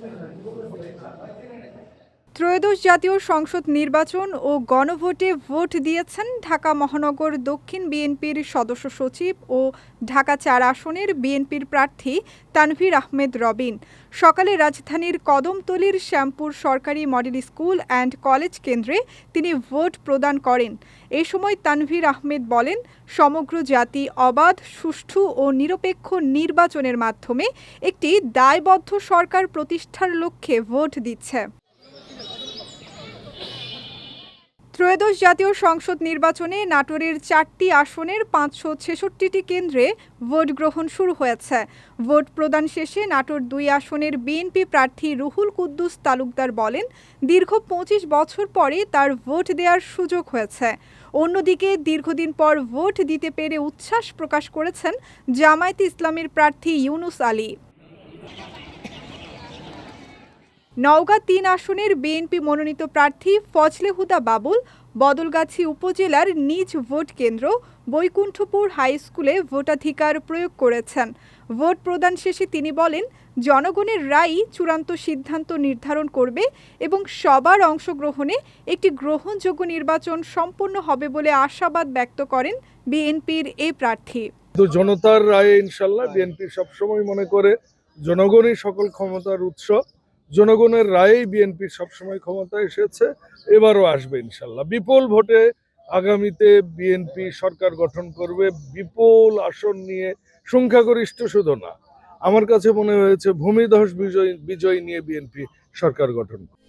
どういうことですか? ত্রয়োদশ জাতীয় সংসদ নির্বাচন ও গণভোটে ভোট দিয়েছেন ঢাকা মহানগর দক্ষিণ বিএনপির সদস্য সচিব ও ঢাকা চার আসনের বিএনপির প্রার্থী তানভীর আহমেদ রবিন। সকালে রাজধানীর কদমতলীর শ্যামপুর সরকারি মডেল স্কুল অ্যান্ড কলেজ কেন্দ্রে তিনি ভোট প্রদান করেন। এ সময় তানভীর আহমেদ বলেন, সমগ্র জাতি অবাধ, সুষ্ঠু ও নিরপেক্ষ নির্বাচনের মাধ্যমে একটি দায়বদ্ধ সরকার প্রতিষ্ঠার লক্ষ্যে ভোট দিচ্ছে। ত্রয়োদশ জাতীয় সংসদ নির্বাচনে নাটোরের চারটি আসনের পাঁচশো ছেষট্টিটি কেন্দ্রে ভোট গ্রহণ শুরু হয়েছে। ভোট প্রদান শেষে নাটোর দুই আসনের বিএনপি প্রার্থী রুহুল কুদ্দুস তালুকদার বলেন, দীর্ঘ পঁচিশ বছর পরে তার ভোট দেওয়ার সুযোগ হয়েছে। অন্যদিকে দীর্ঘদিন পর ভোট দিতে পেরে উচ্ছ্বাস প্রকাশ করেছেন জামায়াতে ইসলামের প্রার্থী ইউনুস আলী। নওগাঁ তিন আসনের বিএনপি মনোনীত প্রার্থী ফজলে হুদা বাবুল, বদলগাছি উপজেলার নিজ ভোট কেন্দ্র বৈকুণ্ঠপুর হাই স্কুলে ভোটাধিকার প্রয়োগ করেছেন। ভোট প্রদান শেষে তিনি বলেন, জনগণের রায়ই চূড়ান্ত সিদ্ধান্ত নির্ধারণ করবে এবং সবার অংশগ্রহণে একটি গ্রহণযোগ্য নির্বাচন সম্পন্ন হবে বলে আশাবাদ ব্যক্ত করেন বিএনপির এই প্রার্থী। জনতার রায়ে ইনশাল্লাহ বিএনপি সবসময় মনে করে, জনগণই সকল ক্ষমতার উৎস। জনগণের রায়েই বিএনপির সবসময় ক্ষমতা এসেছে, এবারও আসবে ইনশাল্লাহ বিপুল ভোটে আগামীতে বিএনপি সরকার গঠন করবে, বিপুল আসন নিয়ে সংখ্যাগরিষ্ঠ শুধু না আমার কাছে মনে হয়েছে, ভূমিধস বিজয় বিজয় নিয়ে বিএনপি সরকার গঠন করবে।